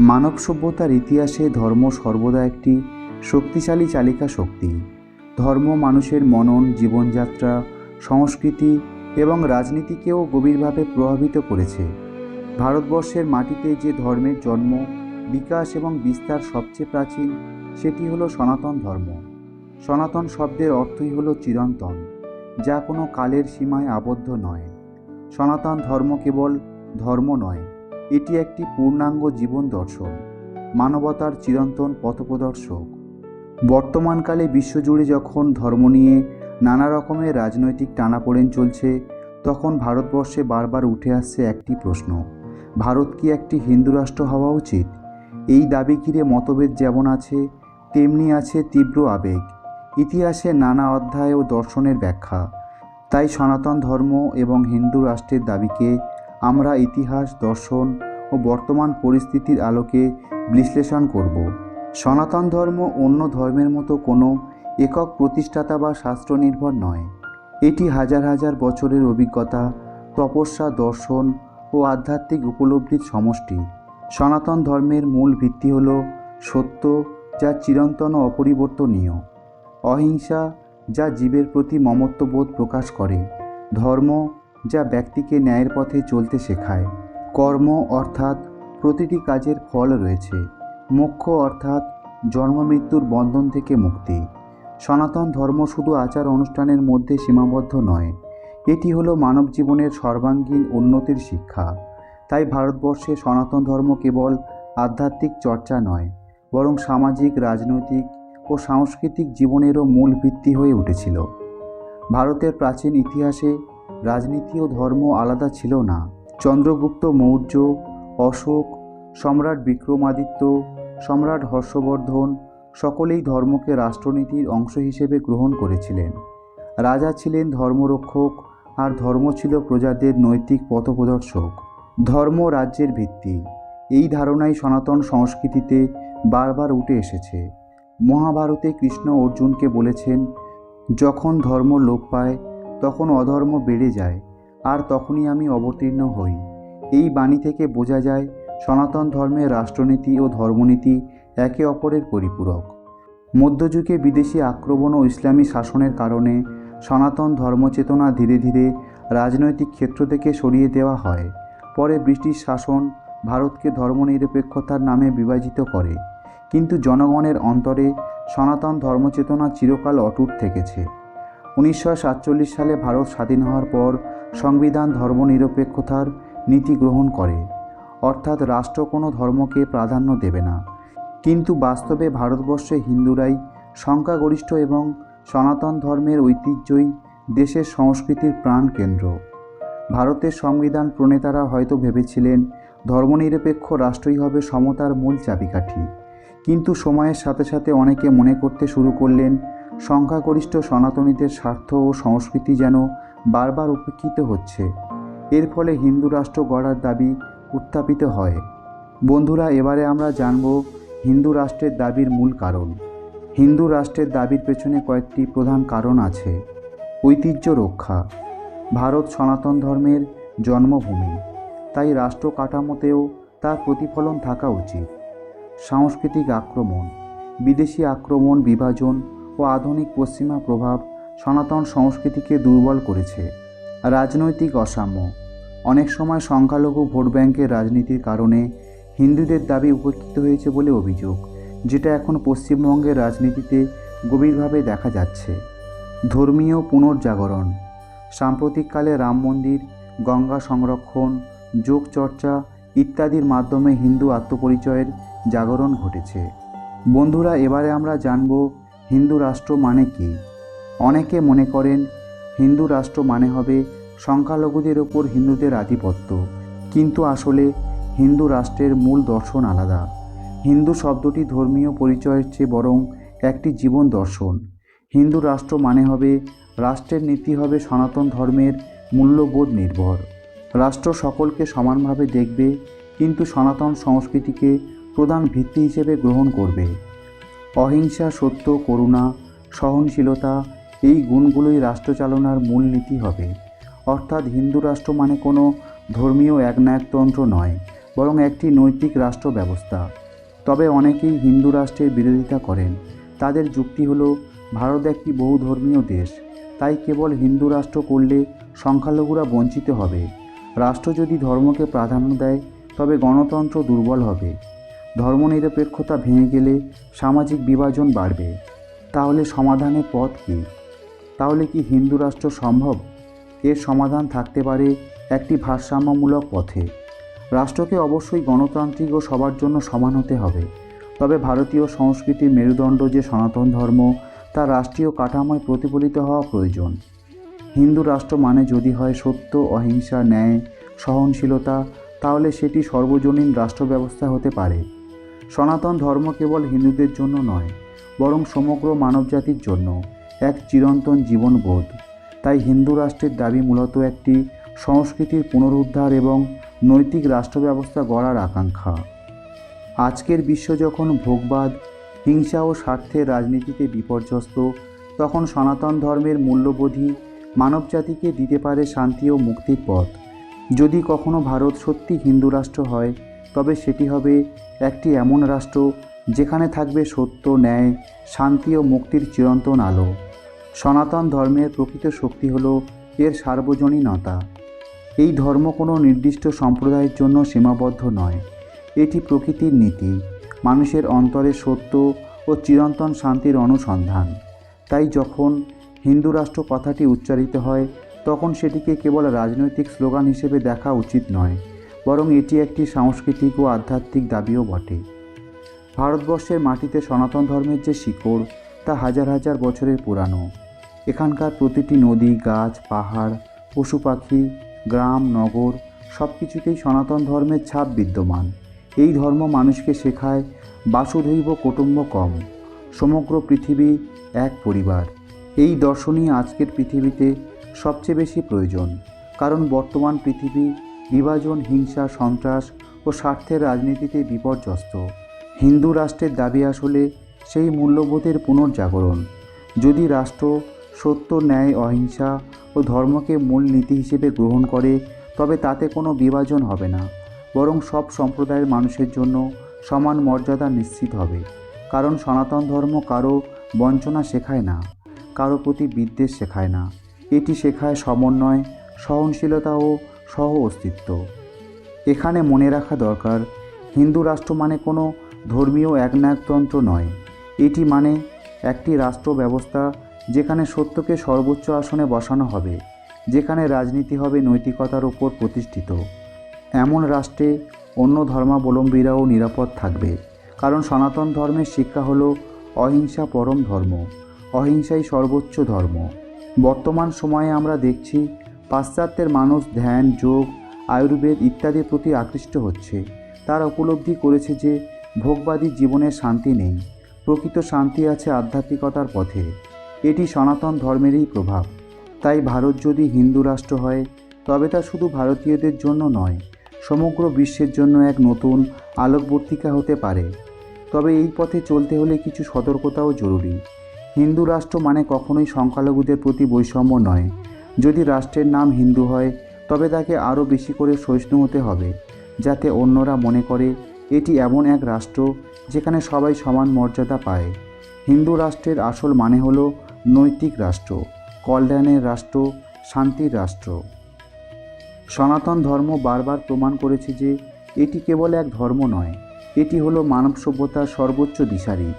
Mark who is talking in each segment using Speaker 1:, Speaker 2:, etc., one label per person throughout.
Speaker 1: মানব সভ্যতার ইতিহাসে ধর্ম সর্বদা একটি শক্তিশালী চালিকা শক্তি। ধর্ম মানুষের মনন, জীবনযাত্রা, সংস্কৃতি এবং রাজনীতিকেও গভীরভাবে প্রভাবিত করেছে। ভারতবর্ষের মাটিতে যে ধর্মের জন্ম, বিকাশ এবং বিস্তার সবচেয়ে প্রাচীন, সেটি হলো সনাতন ধর্ম। সনাতন শব্দের অর্থই হলো চিরন্তন, যা কোনো কালের সীমায় আবদ্ধ নয়। সনাতন ধর্ম কেবল ধর্ম নয় এটি একটি পূর্ণাঙ্গ জীবন দর্শন, মানবতার চিরন্তন পথপ্রদর্শক। বর্তমানকালে বিশ্বজুড়ে যখন ধর্ম নিয়ে নানা রকমের রাজনৈতিক টানাপোড়েন চলছে, তখন ভারতবর্ষে বারবার উঠে আসছে একটি প্রশ্ন, ভারত কি একটি হিন্দু রাষ্ট্র হওয়া উচিত? এই দাবি ঘিরে মতভেদ যেমন আছে, তেমনি আছে তীব্র আবেগ, ইতিহাসে নানা অধ্যায় ও দর্শনের ব্যাখ্যা। তাই সনাতন ধর্ম এবং হিন্দু রাষ্ট্রের দাবিকে আমরা ইতিহাস, দর্শন ও বর্তমান পরিস্থিতির আলোকে বিশ্লেষণ করব। সনাতন ধর্ম অন্য ধর্মের মতো কোনো একক প্রতিষ্ঠাতা বা শাস্ত্র নির্ভর নয়। এটি হাজার হাজার বছরের অভিজ্ঞতা, তপস্যা, দর্শন ও আধ্যাত্মিক উপলব্ধির সমষ্টি। সনাতন ধর্মের মূল ভিত্তি হল সত্য যা চিরন্তন অপরিবর্তনীয়, অহিংসা যা জীবের প্রতি মমত্ববোধ প্রকাশ করে। ধর্ম যা ব্যক্তিকে ন্যায়ের পথে চলতে শেখায়। কর্ম অর্থাৎ প্রতিটি কাজের ফল রয়েছে। মোক্ষ অর্থাৎ জন্ম মৃত্যুর বন্ধন থেকে মুক্তি। সনাতন ধর্ম শুধু আচার অনুষ্ঠানের মধ্যে সীমাবদ্ধ নয়। এটি হলো মানব জীবনের সর্বাঙ্গীন উন্নতির শিক্ষা। তাই ভারতবর্ষে সনাতন ধর্ম কেবল আধ্যাত্মিক চর্চা নয়, বরং সামাজিক, রাজনৈতিক ও সাংস্কৃতিক জীবনেরও মূল ভিত্তি হয়ে উঠেছিল। ভারতের প্রাচীন ইতিহাসে রাজনীতি ও ধর্ম আলাদা ছিল না। চন্দ্রগুপ্ত, মৌর্য, অশোক, সম্রাট বিক্রমাদিত্য, সম্রাট হর্ষবর্ধন সকলেই ধর্মকে রাষ্ট্রনীতির অংশ হিসেবে গ্রহণ করেছিলেন। রাজা ছিলেন ধর্মরক্ষক আর ধর্ম ছিল প্রজাদের নৈতিক পথপ্রদর্শক। ধর্ম রাজ্যের ভিত্তি। এই ধারণাই সনাতন সংস্কৃতিতে বারবার উঠে এসেছে। মহাভারতে কৃষ্ণ অর্জুনকে বলেছেন, যখন ধর্ম লোপ পায় তখন অধর্ম বেড়ে যায়, আর তখনই আমি অবতীর্ণ হই। এই বাণী থেকে বোঝা যায়, সনাতন ধর্মের রাষ্ট্রনীতি ও ধর্মনীতি একে অপরের পরিপূরক। মধ্যযুগে বিদেশি আক্রমণ ও ইসলামী শাসনের কারণে সনাতন ধর্মচেতনা ধীরে ধীরে রাজনৈতিক ক্ষেত্র থেকে সরিয়ে দেওয়া হয়। পরে ব্রিটিশ শাসন ভারতকে ধর্মনিরপেক্ষতার নামে বিভাজিত করে। কিন্তু জনগণের অন্তরে সনাতন ধর্মচেতনা চিরকাল অটুট থেকেছে। উনিশশো সাতচল্লিশ সালে ভারত স্বাধীন হওয়ার পর সংবিধান ধর্মনিরপেক্ষতার নীতি গ্রহণ করে। অর্থাৎ রাষ্ট্র কোনো ধর্মকে প্রাধান্য দেবে না। কিন্তু বাস্তবে ভারতবর্ষে হিন্দুরাই সংখ্যাগরিষ্ঠ এবং সনাতন ধর্মের ঐতিহ্যই দেশের সংস্কৃতির প্রাণকেন্দ্র ভারতের সংবিধান প্রণেতারা হয়তো ভেবেছিলেন, ধর্মনিরপেক্ষ রাষ্ট্রই হবে সমতার মূল চাবিকাঠি। কিন্তু সময়ের সাথে সাথে অনেকে মনে করতে শুরু করলেন সংখ্যাগরিষ্ঠ সনাতনীদের স্বার্থ ও সংস্কৃতি যেন বারবার উপেক্ষিত হচ্ছে। এর ফলে হিন্দু রাষ্ট্র গড়ার দাবি উত্থাপিত হয়। বন্ধুরা, এবারে আমরা জানব হিন্দু রাষ্ট্রের দাবির মূল কারণ। হিন্দু রাষ্ট্রের দাবির পেছনে কয়েকটি প্রধান কারণ আছে। ঐতিহ্য রক্ষা। ভারত সনাতন ধর্মের জন্মভূমি। তাই রাষ্ট্র কাঠামোতেও তার প্রতিফলন থাকা উচিত। সাংস্কৃতিক আক্রমণ। বিদেশি আক্রমণ, বিভাজন ও আধুনিক পশ্চিমা প্রভাব সনাতন সংস্কৃতিকে দুর্বল করেছে। রাজনৈতিক অসাম্য। অনেক সময় সংখ্যালঘু ভোট ব্যাংকের রাজনীতির কারণে হিন্দুদের দাবি উপেক্ষিত হয়েছে বলে অভিযোগ, যেটা এখন পশ্চিমবঙ্গের রাজনীতিতে গভীরভাবে দেখা যাচ্ছে। ধর্মীয় পুনর্জাগরণ। সাম্প্রতিককালে রাম মন্দির, গঙ্গা সংরক্ষণ যোগ চর্চা ইত্যাদির মাধ্যমে হিন্দু আত্মপরিচয়ের জাগরণ ঘটেছে। বন্ধুরা, এবারে আমরা জানব হিন্দু রাষ্ট্র মানে কি? অনেকে মনে করেন হিন্দু রাষ্ট্র মানে হবে সংখ্যালঘুদের ওপর হিন্দুদের আধিপত্য। কিন্তু আসলে হিন্দু রাষ্ট্রের মূল দর্শন আলাদা। হিন্দু শব্দটি ধর্মীয় পরিচয়ের চেয়ে বরং একটি জীবন দর্শন। হিন্দু রাষ্ট্র মানে হবে রাষ্ট্রের নীতি হবে সনাতন ধর্মের মূল্যবোধ নির্ভর। রাষ্ট্র সকলকে সমানভাবে দেখবে, কিন্তু সনাতন সংস্কৃতিকে প্রধান ভিত্তি হিসেবে গ্রহণ করবে। অহিংসা, সত্য, করুণা, সহনশীলতা এই গুণগুলোই রাষ্ট্রচালনার মূল নীতি হবে। অর্থাৎ হিন্দু রাষ্ট্র মানে কোনো ধর্মীয় একনায়কতন্ত্র নয়, বরং একটি নৈতিক রাষ্ট্র ব্যবস্থা তবে অনেকেই হিন্দু রাষ্ট্রের বিরোধিতা করেন। তাদের যুক্তি হলো, ভারত একটি বহুধর্মীয় দেশ, তাই কেবল হিন্দু রাষ্ট্র করলে সংখ্যালঘুরা বঞ্চিত হবে। রাষ্ট্র যদি ধর্মকে প্রাধান্য দেয়, তবে গণতন্ত্র দুর্বল হবে। ধর্মনিরপেক্ষতা ভেঙে গেলে সামাজিক বিভাজন বাড়বে। তাহলে সমাধানের পথ কী? তাহলে কি হিন্দু রাষ্ট্র সম্ভব? এর সমাধান থাকতে পারে একটি ভারসাম্যমূলক পথে। রাষ্ট্রকে অবশ্যই গণতান্ত্রিক ও সবার জন্য সমান হতে হবে। তবে ভারতীয় সংস্কৃতির মেরুদণ্ড যে সনাতন ধর্ম, তা রাষ্ট্রীয় কাঠামোয় প্রতিফলিত হওয়া প্রয়োজন। হিন্দু রাষ্ট্র মানে যদি হয় সত্য, অহিংসা, ন্যায়, সহনশীলতা, তাহলে সেটি সর্বজনীন রাষ্ট্র ব্যবস্থা হতে পারে। সনাতন ধর্ম কেবল হিন্দুদের জন্য নয়, বরং সমগ্র মানবজাতির জন্য এক চিরন্তন জীবনবোধ। তাই হিন্দু রাষ্ট্রের দাবি মূলত একটি সংস্কৃতির পুনরুদ্ধার এবং নৈতিক রাষ্ট্র ব্যবস্থা গড়ার আকাঙ্ক্ষা। আজকের বিশ্ব যখন ভোগবাদ, হিংসা ও স্বার্থের রাজনীতিতে বিপর্যস্ত, তখন সনাতন ধর্মের মূল্যবোধই মানবজাতিকে দিতে পারে শান্তি ও মুক্তির পথ। যদি কখনো ভারত সত্যি হিন্দু রাষ্ট্র হয়, তবে সেটি হবে একটি এমন রাষ্ট্র যেখানে থাকবে সত্য, ন্যায়, শান্তি ও মুক্তির চিরন্তন আলো। সনাতন ধর্মের প্রকৃত শক্তি হল এর সার্বজনীনতা এই ধর্ম কোনো নির্দিষ্ট সম্প্রদায়ের জন্য সীমাবদ্ধ নয়। এটি প্রকৃতির নীতি, মানুষের অন্তরে সত্য ও চিরন্তন শান্তির অনুসন্ধান। তাই যখন হিন্দু রাষ্ট্র কথাটি উচ্চারিত হয়, তখন সেটিকে কেবল রাজনৈতিক স্লোগান হিসেবে দেখা উচিত নয়। বরং এটি একটি সাংস্কৃতিক ও আধ্যাত্মিক দাবিও বটে। ভারতবর্ষের মাটিতে সনাতন ধর্মের যে শিকড়, তা হাজার হাজার বছরের পুরানো। এখানকার প্রতিটি নদী, গাছ, পাহাড়, পশু পাখি, গ্রাম, নগর সব কিছুতেই সনাতন ধর্মের ছাপ বিদ্যমান। এই ধর্ম মানুষকে শেখায় বাসুধৈব কুটুম্ব কম, সমগ্র পৃথিবী এক পরিবার। এই দর্শনই আজকের পৃথিবীতে সবচেয়ে বেশি প্রয়োজন, কারণ বর্তমান পৃথিবী বিভাজন, হিংসা, সন্ত্রাস ও স্বার্থের রাজনীতিতে বিপর্যস্ত। হিন্দু রাষ্ট্রের দাবি আসলে সেই মূল্যবোধের পুনর্জাগরণ। যদি রাষ্ট্র সত্য, ন্যায়, অহিংসা ও ধর্মকে মূল নীতি হিসেবে গ্রহণ করে, তবে তাতে কোনো বিভাজন হবে না। বরং সব সম্প্রদায়ের মানুষের জন্য সমান মর্যাদা নিশ্চিত হবে। কারণ সনাতন ধর্ম কারও বঞ্চনা শেখায় না, কারও প্রতি বিদ্বেষ শেখায় না। এটি শেখায় সমন্বয়, সহনশীলতা ও সহ অস্তিত্ব। এখানে মনে রাখা দরকার, হিন্দু রাষ্ট্র মানে কোনো ধর্মীয় একনায়কতন্ত্র নয়। এটি মানে একটি রাষ্ট্র ব্যবস্থা যেখানে সত্যকে সর্বোচ্চ আসনে বসানো হবে, যেখানে রাজনীতি হবে নৈতিকতার উপর প্রতিষ্ঠিত। এমন রাষ্ট্রে অন্য ধর্মাবলম্বীরাও নিরাপদ থাকবে, কারণ সনাতন ধর্মের শিক্ষা হলো অহিংসা পরম ধর্ম, অহিংসাই সর্বোচ্চ ধর্ম। বর্তমান সময়ে আমরা দেখছি পাশ্চাত্যের মানুষ ধ্যান, যোগ, আয়ুর্বেদ ইত্যাদির প্রতি আকৃষ্ট হচ্ছে। তারা উপলব্ধি করেছে যে, ভোগবাদী জীবনে শান্তি নেই। প্রকৃত শান্তি আছে আধ্যাত্মিকতার পথে। এটি সনাতন ধর্মেরই প্রভাব। তাই ভারত যদি হিন্দু রাষ্ট্র হয়, তবে তা শুধু ভারতীয়দের জন্য নয়, সমগ্র বিশ্বের জন্য এক নতুন আলোকবর্তিকা হতে পারে। তবে এই পথে চলতে হলে কিছু সতর্কতাও জরুরি। হিন্দু রাষ্ট্র মানে কখনোই সংখ্যালঘুদের প্রতি বৈষম্য নয় যদি রাষ্ট্রের নাম হিন্দু হয়, তবে তাকে আরও বেশি করে সহিষ্ণু হতে হবে, যাতে অন্যরা মনে করে এটি এমন এক রাষ্ট্র যেখানে সবাই সমান মর্যাদা পায়। হিন্দু রাষ্ট্রের আসল মানে হল নৈতিক রাষ্ট্র, কল্যাণের রাষ্ট্র, শান্তির রাষ্ট্র। সনাতন ধর্ম বারবার প্রমাণ করেছে যে এটি কেবল এক ধর্ম নয়, এটি হলো মানব সভ্যতার সর্বোচ্চ দিশারি।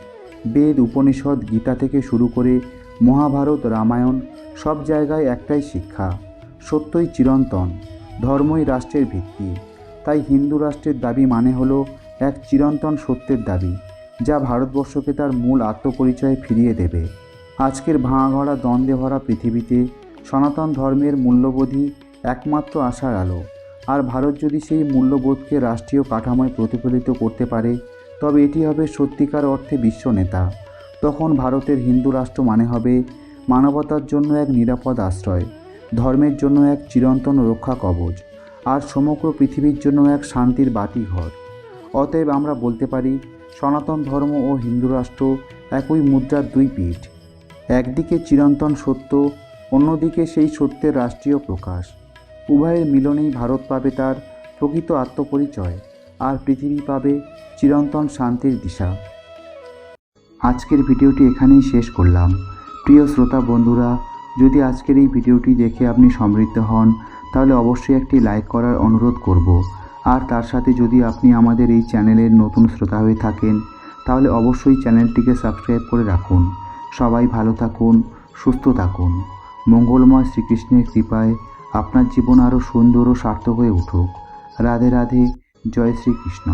Speaker 1: বেদ, উপনিষদ, গীতা থেকে শুরু করে মহাভারত, রামায়ণ, সব জায়গায় একটাই শিক্ষা, সত্যই চিরন্তন, ধর্মই রাষ্ট্রের ভিত্তি। তাই হিন্দু রাষ্ট্রের দাবি মানে হলো এক চিরন্তন সত্যের দাবি, যা ভারতবর্ষকে তার মূল আত্মপরিচয় ফিরিয়ে দেবে। আজকের ভাঙাগড়া দ্বন্দ্বে ভরা পৃথিবীতে সনাতন ধর্মের মূল্যবোধই একমাত্র আশার আলো। আর ভারত যদি সেই মূল্যবোধকে রাষ্ট্রীয় কাঠামোয় প্রতিফলিত করতে পারে, তবে এটি হবে সত্যিকার অর্থে বিশ্ব নেতা। তখন ভারতের হিন্দু রাষ্ট্র মানে হবে মানবতার জন্য এক নিরাপদ আশ্রয়, ধর্মের জন্য এক চিরন্তন রক্ষা কবচ, আর সমগ্র পৃথিবীর জন্য এক শান্তির বাতিঘর। অতএব আমরা বলতে পারি, সনাতন ধর্ম ও হিন্দু রাষ্ট্র একই মুদ্রার দুই পিঠ। একদিকে চিরন্তন সত্য, অন্যদিকে সেই সত্যের রাষ্ট্রীয় প্রকাশ। উভয়ের মিলনেই ভারত পাবে তার প্রকৃত আত্মপরিচয়, আর পৃথিবী পাবে চিরন্তন শান্তির দিশা। আজকের ভিডিওটি এখানেই শেষ করলাম। প্রিয় শ্রোতা বন্ধুরা, যদি আজকের এই ভিডিওটি দেখে আপনি সমৃদ্ধ হন, তাহলে অবশ্যই একটি লাইক করার অনুরোধ করব। আর তার সাথে যদি আপনি আমাদের এই চ্যানেলের নতুন শ্রোতা হয়ে থাকেন, তাহলে অবশ্যই চ্যানেলটিকে সাবস্ক্রাইব করে রাখুন। সবাই ভালো থাকুন, সুস্থ থাকুন। মঙ্গলময় শ্রীকৃষ্ণের কৃপায় আপনার জীবন আরও সুন্দর ও সার্থক হয়ে উঠুক। রাধে রাধে, জয় শ্রীকৃষ্ণ।